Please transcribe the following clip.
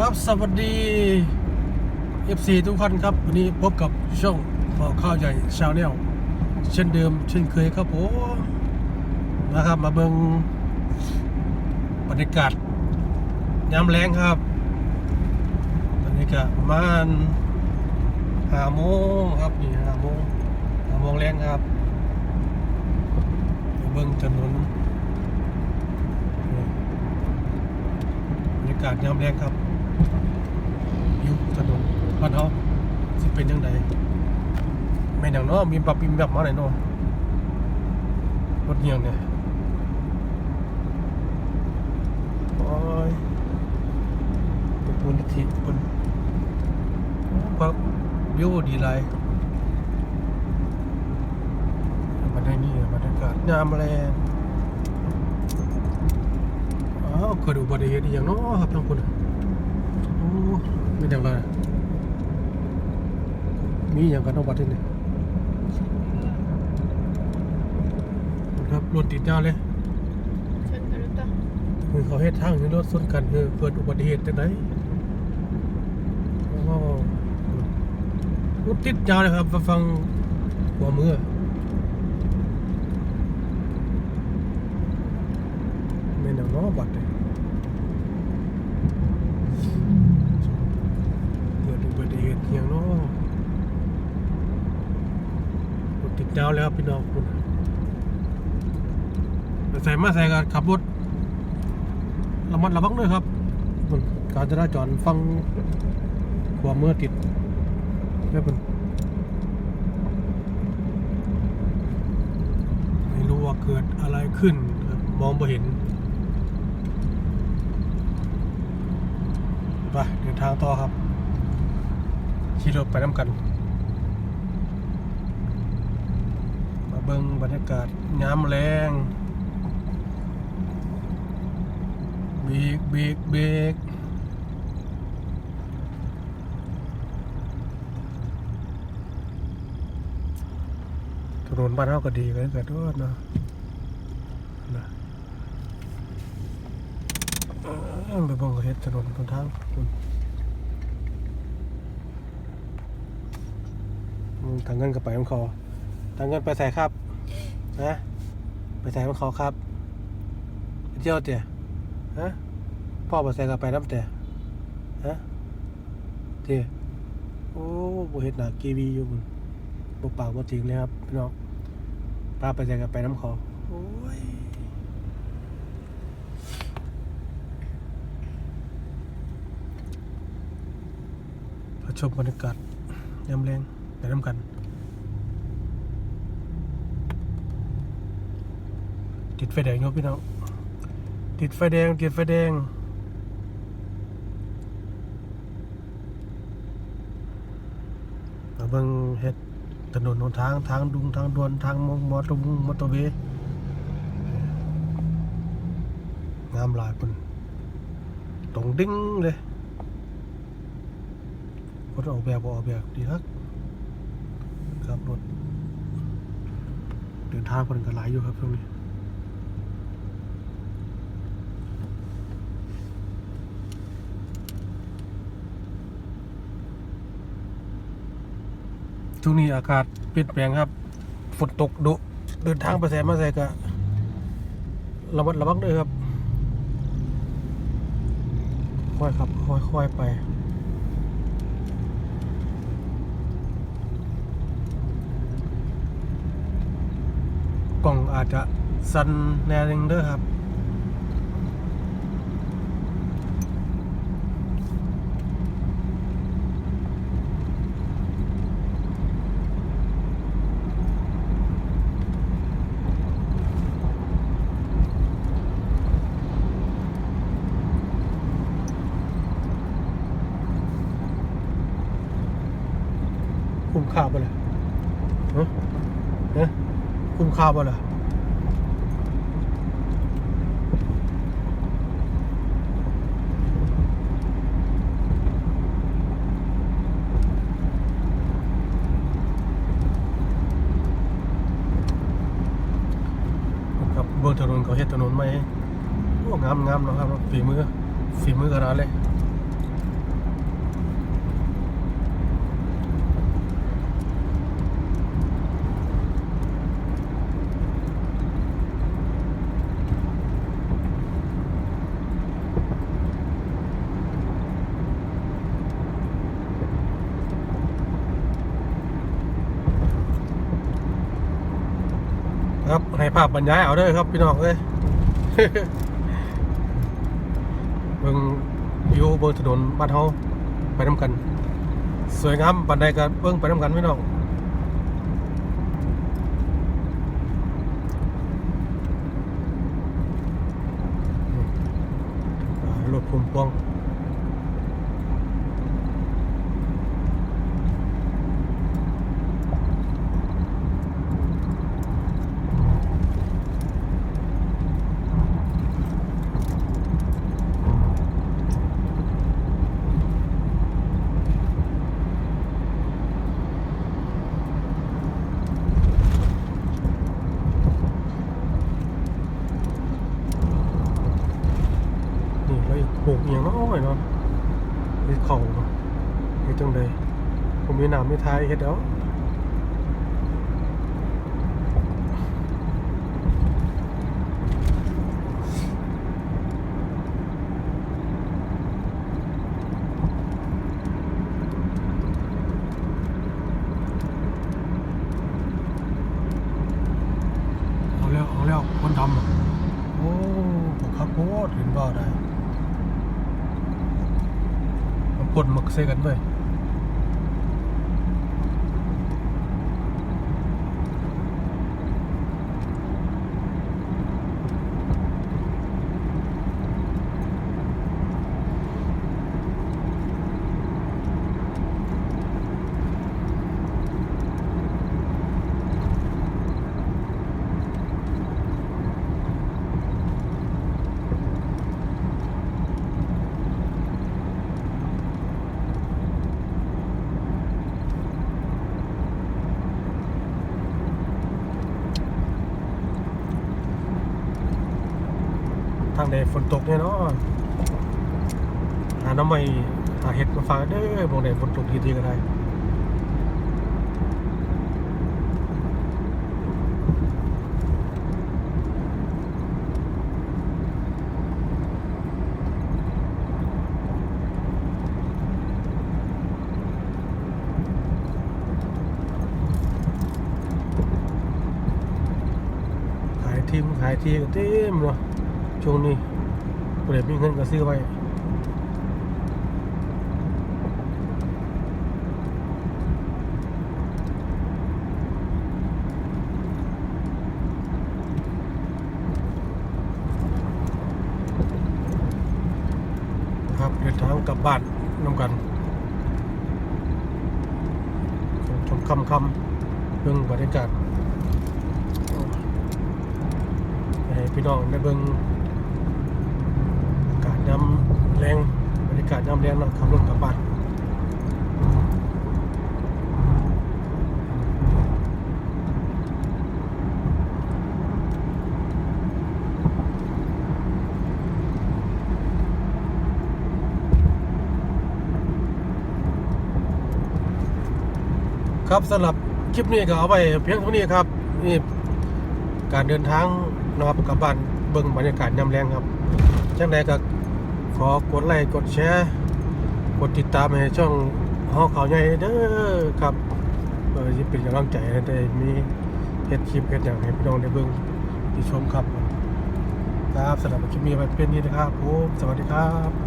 ครับสวัสดี FC ทุกท่านครับ วันนี้พบกับช่องข้าวใหญ่ชาวแนลเช่นเดิม เช่นเคยครับผมนะครับมาเบิงบรรยากาศยามแรงครับตอนนี้ก็ประมาณห้าโมงครับนี่ห้าโมงห้าโมงแรงครับมาเบิงถนนบรรยากาศยามแรงครับ อยุคถนนบ้านเฮาสิเป็นยังไงแม่นอย่างเนาะมีปรับมีแบบมาไหนเนาะรถเงียงเนี่ยโอ้ยเป็นมูลนิธิเป็นพักวิวดีไรมาได้นี่บรรยากาศงามแรงอ้าวเกิดอุบัติเหตุอหย่างเนาะครับทั้งคนโอ้ ไม่ดังเลยมีอย่างกันเอาบัตรที่นี่ครับรถติดยาวเลยชนกันหรือเปล่าคือเขาเฮ็ดทางให้รถชนกันคือเกิดอุบัติเหตุจังไดโอ้รถติดยาวเลยครับฟังหัวมือไม่นเนาะบัตรเลยเกิดอุบัติเหตุอหย่างเนาะ รถติดยาแล้วพี่น้องคุณใส่มาใส่กันขับรถระมัดระวังด้วยครับการจราจรฟังหัวเมื่อติดได้บนไม่รู้ว่าเกิดอะไรขึ้น มองไม่เห็นไปเดินทางต่อครับขี่รถไปน้ำกัน มา เบิ่งบรรยากาศย้ำแรงเบรกเบรกเบรกถนนบ้านเราก็ดีเลยเกิดด้วยเนาะนะไปเบิ่งเฮ็ดถนนคนทางอืมทางเงินก็ไปของเขา ทางเงินไปใส่ครับ นะ ไปใส่ของเขาครับไปเที่ยวเตี่ยฮะพ่อมาใส่กับไปน้ำแต่ฮะเจ้โอ้บ่เห็ดหนากีวีอยู่บุญบ่ปากบ่จริงเลยครับพี่น้องพาไปใส่กับไปน้ำขอโอ้ยมาชมบรรยากาศยามแรงไปน้ำกัน ติดไฟแดงอยู่พี่น้องติดไฟแดง ติดไฟแดง มาเบิ่งเฮ็ดถนนหนทางทางดุงทางด่วนทางมอมอตรุงมอเตอร์เวย์งามหลายคนตรงดิ้งเลยคนออกแบบออกแบบดีครับครับรถเดินทางคนก็หลายอยู่ครับช่วงนี้ ช่วงนี้อากาศเปลี่ยนแปลงครับ ฝนตกดุเดินทางไปแสมาแสก็ระมัดระวังด้วยครับ ค่อยขับ ค่อยๆไปกล่องอาจจะสันแนวนึงเด้อครับ คุ้มค่าบ่ล่ะฮะฮะคุ้มค่าบ่ล่ะครับเบอร์ถนนเขาเฮ็ดถนนไหมโอ้งามงามเนาะครับฝีมือฝีมือขนาดเลย ให้ภาพบรรยายเอาเด้อครับพี่น้องเอ้ยเบิ่งวิวเบิ่งถนนบ้านเฮาไปนํกัน สวยงามปานใดก็เบิ่งไปนํกันพี่น้องรถพุ่มพวง นี่เราอีกปลูกอหย่างน้อยเนาะเฮ็ดเขาเนาะเฮ็ดจังไดผ มมีน้ำมีทายเฮ็ดเอาเอาแล้วเอาแล้วคนทำโอ้ผมขับโคตรเห็นบ่ได้มันปนมึกใส่กันด้วย ใดฝนตกเนี่ยเนาะหาน้ำใหม่หาเห็ดมาฝากเด้อบ่งใดฝนตกทีๆก็ได้ขายทีมขายทีก็เต็มเนาะ ช่วงนี้บ่ได้มีเงินก็ซื้อไว้ครับเดินทางกลับบ้านน้ำกันชมคำคำเบิ่งบรรยากาศให้พี่น้องได้เบิ่งอากาศ ยามแรงบรรยากาศยามแรงเนาะขับรถกลับบ้านครับสำหรับคลิปนี้ก็เอาไปเพียงเท่านี้ครับนี่การเดินทางนะครับกับบ้านเบิ่งบรรยากาศยามแรงครับจังใดก็ ขอกดไลค์กดแชร์กดติดตามให้ช่องห้อข่าวใหญ่เด้อครับเออจะเป็นกำลังใจให้ได้มีเฮ็ดคลิปเฮ็ดอย่างให้พี่น้องได้เบิ่งที่ชมครับ ครับสำหรับคลิปนี้ไว้เป็นนี้นะครับผมสวัสดีครับ